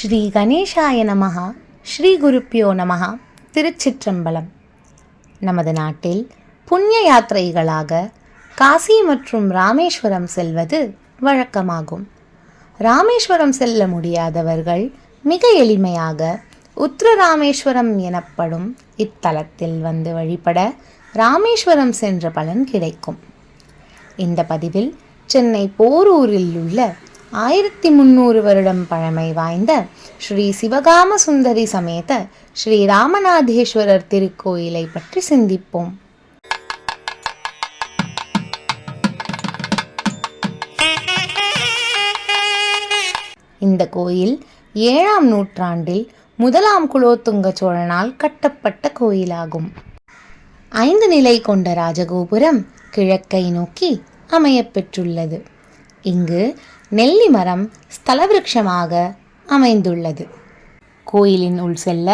ஸ்ரீ கணேசாய நமஹா ஸ்ரீ குருப்பியோ நமஹா திருச்சிற்றம்பலம். நமது நாட்டில் புண்ணிய யாத்திரைகளாக காசி மற்றும் ராமேஸ்வரம் செல்வது வழக்கமாகும். ராமேஸ்வரம் செல்ல முடியாதவர்கள் மிக எளிமையாக உத்திர ராமேஸ்வரம் எனப்படும் இத்தலத்தில் வந்து வழிபட ராமேஸ்வரம் சென்ற பலன் கிடைக்கும். இந்த பதிவில் சென்னை போரூரில் உள்ள ஆயிரத்தி முந்நூறு வருடம் பழமை வாய்ந்த ஸ்ரீ சிவகாம சுந்தரி சமேத ஸ்ரீ ராமநாதேஸ்வரர் திருக்கோயிலை பற்றி சிந்திப்போம். இந்த கோயில் ஏழாம் நூற்றாண்டில் முதலாம் குலோத்துங்க சோழனால் கட்டப்பட்ட கோயிலாகும். ஐந்து நிலை கொண்ட ராஜகோபுரம் கிழக்கை நோக்கி அமையப்பெற்றுள்ளது இங்கு நெல்லி மரம் ஸ்தலவிருட்சமாக அமைந்துள்ளது. கோயிலின் உள் செல்ல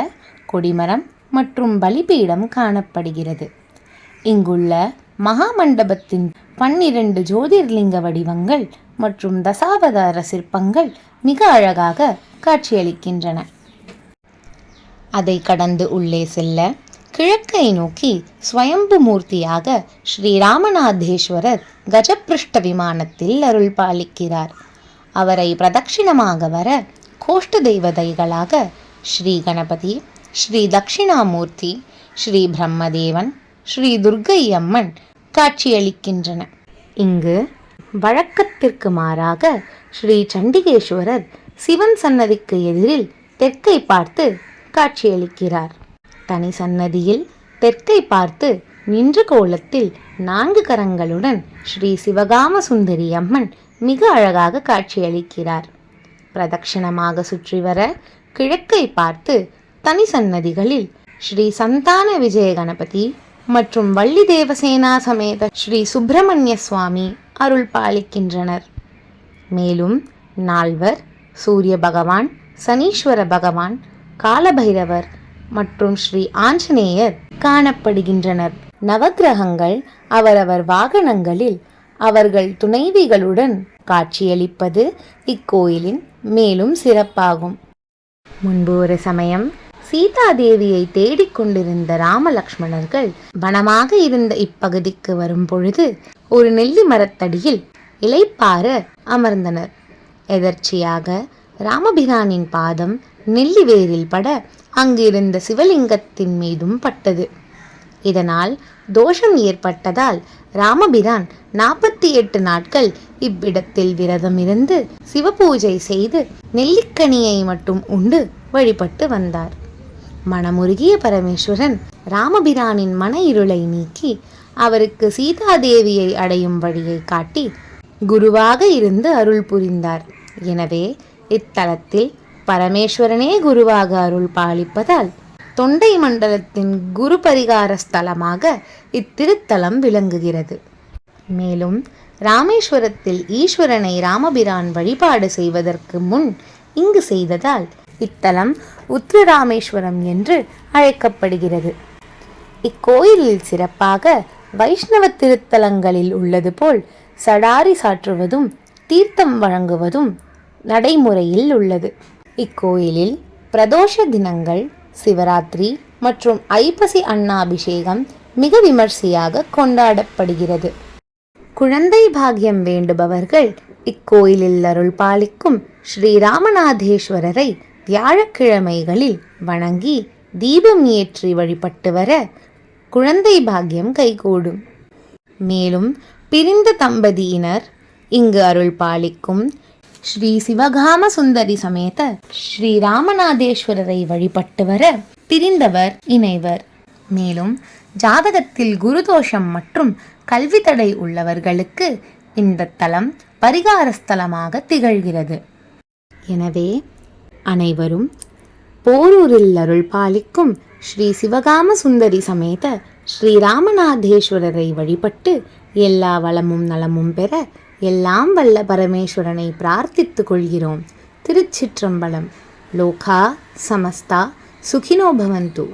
கொடிமரம் மற்றும் பலிபீடம் காணப்படுகிறது. இங்குள்ள மகாமண்டபத்தின் பன்னிரண்டு ஜோதிர்லிங்க வடிவங்கள் மற்றும் தசாவதார சிற்பங்கள் மிக அழகாக காட்சியளிக்கின்றன. அதை கடந்து உள்ளே செல்ல கிழக்கை நோக்கி ஸ்வயம்பு மூர்த்தியாக ஸ்ரீராமநாதேஸ்வரர் கஜபிருஷ்ட விமானத்தில் அருள் பாலிக்கிறார் அவரை பிரதட்சிணமாக வர கோஷ்ட தெய்வதைகளாக ஸ்ரீ கணபதி ஸ்ரீ தட்சிணாமூர்த்தி ஸ்ரீ பிரம்மதேவன் ஸ்ரீ துர்க்கை அம்மன் காட்சியளிக்கின்றன. இங்கு வழக்கத்திற்கு மாறாக ஸ்ரீ சண்டிகேஸ்வரர் சிவன் சன்னதிக்கு எதிரில் தெற்கை பார்த்து காட்சியளிக்கிறார். தனி சன்னதியில் தெற்கை பார்த்து நின்ற கோலத்தில் நான்கு கரங்களுடன் ஸ்ரீ சிவகாம சுந்தரி அம்மன் மிக அழகாக காட்சியளிக்கிறார். பிரதட்சிணமாக சுற்றி வர கிழக்கை பார்த்து தனி சன்னதிகளில் ஸ்ரீ சந்தான விஜய கணபதி மற்றும் வள்ளி தேவசேனா சமேத ஸ்ரீ சுப்பிரமணிய சுவாமி அருள் பாலிக்கின்றனர். மேலும் நால்வர் சூரிய பகவான் சனீஸ்வர பகவான் காலபைரவர் மற்றும் ஸ்ரீ ஆஞ்சநேயர் காணப்படுகின்றனர். நவக்கிரகங்கள் அவரவர் வாகனங்களில் அவர்கள் துணைவிகளுடன் காட்சியளிப்பது இக்கோயிலின் மேலும் சிறப்பாகும். முன்பு ஒரு சமயம் சீதா தேவியை தேடிக்கொண்டிருந்த ராமலக்ஷ்மணர்கள் வனமாக இருந்த இப்பகுதிக்கு வரும் பொழுது ஒரு நெல்லி மரத்தடியில் இலைப்பார அமர்ந்தனர். எதர்ச்சியாக ராமபிரானின் பாதம் நெல்லி வேரில் பட அங்கிருந்த சிவலிங்கத்தின் மீதும் பட்டது. இதனால் தோஷம் ஏற்பட்டதால் ராமபிரான் நாற்பத்தி எட்டு நாட்கள் இவ்விடத்தில் விரதம் இருந்து சிவபூஜை செய்து நெல்லிக்கனியை மட்டும் உண்டு வழிபட்டு வந்தார். மனமுருகிய பரமேஸ்வரன் ராமபிரானின் மன இருளை நீக்கி அவருக்கு சீதாதேவியை அடையும் வழியை காட்டி குருவாக இருந்து அருள் புரிந்தார். எனவே இத்தலத்தில் பரமேஸ்வரனே குருவாக அருள் பாலிப்பதால் தொண்டை மண்டலத்தின் குரு பரிகார ஸ்தலமாக இத்திருத்தலம் விளங்குகிறது. மேலும் ராமேஸ்வரத்தில் ஈஸ்வரனை ராமபிரான் வழிபாடு செய்வதற்கு முன் இங்கு செய்ததால் இத்தலம் உத்திரராமேஸ்வரம் என்று அழைக்கப்படுகிறது. இக்கோயிலில் சிறப்பாக வைஷ்ணவ திருத்தலங்களில் உள்ளது போல் சடாரி சாற்றுவதும் தீர்த்தம் வழங்குவதும் நடைமுறையில் உள்ளது. இக்கோயிலில் பிரதோஷ தினங்கள் சிவராத்திரி மற்றும் ஐப்பசி அன்னாபிஷேகம் மிக விமர்சையாக கொண்டாடப்படுகிறது. குழந்தை பாகியம் வேண்டுபவர்கள் இக்கோயிலில் அருள் பாலிக்கும் ஸ்ரீராமநாதேஸ்வரரை வியாழக்கிழமைகளில் வணங்கி தீபம் ஏற்றி வழிபட்டு வர குழந்தை பாக்கியம் கைகூடும். மேலும் பிரிந்த தம்பதியினர் இங்கு அருள் பாலிக்கும் ஸ்ரீ சிவகாம சுந்தரி சமேத ஸ்ரீ ராமநாதேஸ்வரரை வழிபட்டு வர பிரிந்தவர் இணைவர். மேலும் ஜாதகத்தில் குருதோஷம் மற்றும் கல்வி தடை உள்ளவர்களுக்கு இந்த தலம் பரிகார ஸ்தலமாக திகழ்கிறது. எனவே அனைவரும் போரூரில் அருள் பாலிக்கும் ஸ்ரீ சிவகாம சுந்தரி சமேத ஸ்ரீ ராமநாதேஸ்வரரை வழிபட்டு எல்லா வளமும் நலமும் பெற எல்லாம் வல்ல பரமேஸ்வரனை பிரார்த்தித்து கொள்கிறோம். திருச்சிற்றம்பலம். லோகா சமஸ்தா சுகினோபவந்து